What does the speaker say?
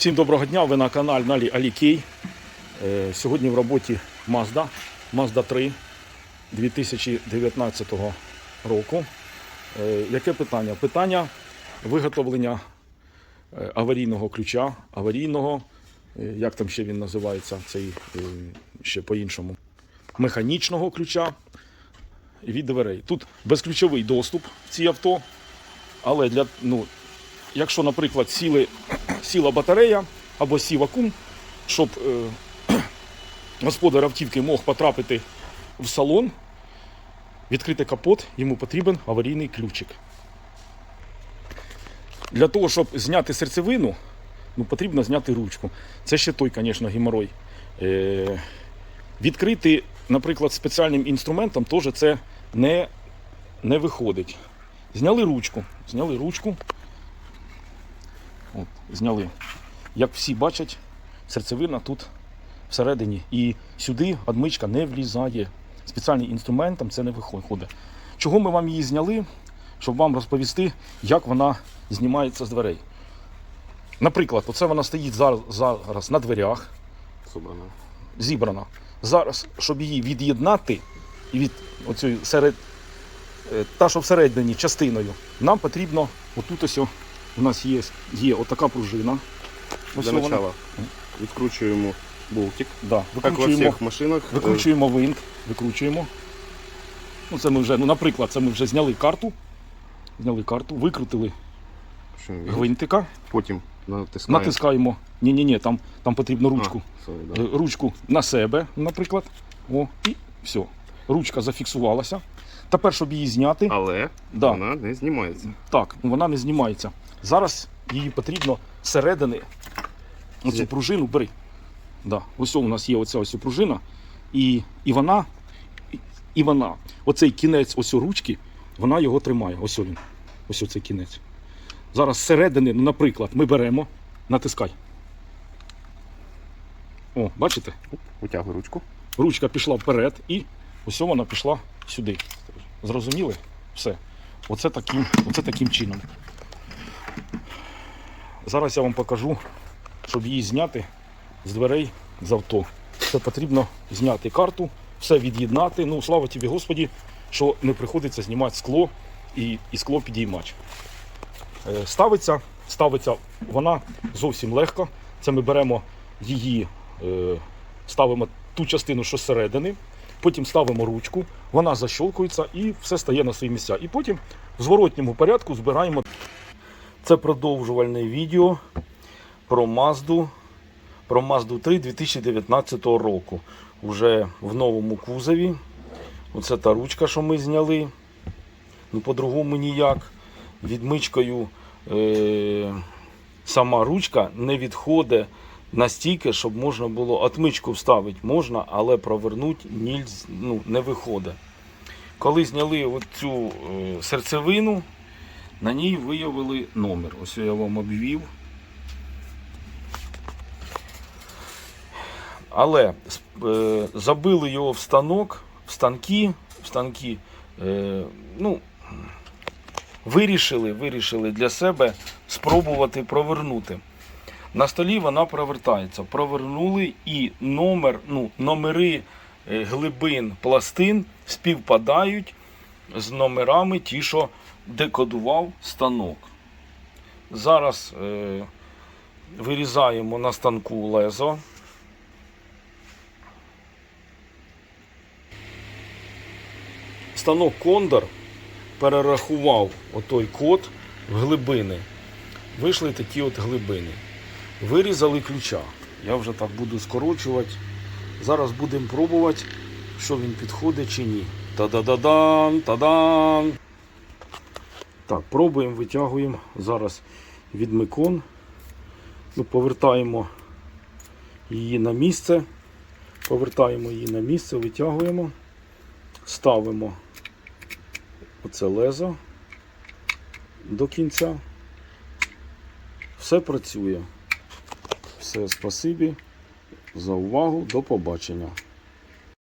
Всім доброго дня, ви на каналі Алікей. Е, Сьогодні в роботі Mazda, Mazda 3 2019 року. Е, Яке питання? Питання виготовлення е, аварійного ключа, аварійного, як там ще він називається, цей ще по-іншому, механічного ключа від дверей. Тут безключовий доступ в ці авто, але для, ну, якщо, наприклад, сіли, сіла батарея або сів акум, щоб е, господар автівки мог потрапити в салон, відкрити капот, йому потрібен аварійний ключик. Для того, щоб зняти серцевину, ну, потрібно зняти ручку. Це ще той, звісно, геморой. Е, відкрити, наприклад, спеціальним інструментом теж це не, не виходить. Зняли ручку. Зняли ручку. От, зняли. Як всі бачать, серцевина тут всередині. І сюди адмичка не влізає. Спеціальним інструментом це не виходить. Чого ми вам її зняли? Щоб вам розповісти, як вона знімається з дверей. Наприклад, оце вона стоїть зараз, зараз на дверях, Собрано. зібрана. Зараз, щоб її від'єднати і від оцієї серед, е, та, що всередині частиною, нам потрібно отут ось у нас є, є отака пружина. Для вона. начала відкручуємо болтик. Да, Як во викручуємо, всіх машинах. е, викручуємо винт, викручуємо. Ну, це ми вже, ну, наприклад, це ми вже зняли карту. Зняли карту, викрутили що він- гвинтика, Потім натискаємо. натискаємо. Ні, ні, ні, там, там потрібно ручку. А, sorry, да. Е, ручку на себе, наприклад. О, і все. Rучка зафіксувалася. Тепер, щоб її зняти, Але Да. вона не знімається. так, вона не знімається. Зараз її потрібно зсередини. Оцю пружину бери. Да. Ось у нас є оця ось пружина. І, і вона, і- вона, оцей кінець ось ручки, вона його тримає. Ось він. Ось оцей кінець. Зараз зсередини, наприклад, ми беремо, натискай. О, бачите? Витягуй ручку. ручка пішла вперед і ось вона пішла сюди. Зрозуміли? Все. Оце таким, оце таким чином. Зараз я вам покажу, щоб її зняти з дверей з авто. Це потрібно зняти карту, все від'єднати. Ну, слава тобі, Господі, що не приходиться знімати скло і, і скло підіймач. Е, Ставиться, ставиться вона зовсім легко. Це ми беремо її, е, ставимо ту частину, що зсередини, потім ставимо ручку, вона защолкується і все стає на свої місця. І потім в зворотньому порядку збираємо. Це продовжувальне відео про Mazda, про Mazda 3 2019 року. Уже в новому кузові. Оце та ручка, що ми зняли. Ну, по-другому ніяк. Відмичкою е- сама ручка не відходить настільки, щоб можна було отмичку вставити можна, але провернути нільз, ну, не виходить. Коли зняли цю е, серцевину, на ній виявили номер. Ось я вам обвів. Але е, забили його в станок, в станки, в станки, е, ну, вирішили, вирішили для себе спробувати провернути. На столі вона провертається. Провернули і номер, ну, номери е, глибин пластин співпадають з номерами ті, що декодував станок. Зараз е, вирізаємо на станку лезо. Станок Кондор перерахував отой код в глибини. Вийшли такі от глибини. Вирізали ключа. Я вже так буду скорочувати. Зараз будемо пробувати, що він підходить чи ні. Та-да-да-дан, та-дан. Так, пробуємо, витягуємо. Зараз відмикон. Ну, повертаємо її на місце. Повертаємо її на місце, витягуємо, ставимо оце лезо до кінця. Все працює. Все, спасибі за увагу. До побачення.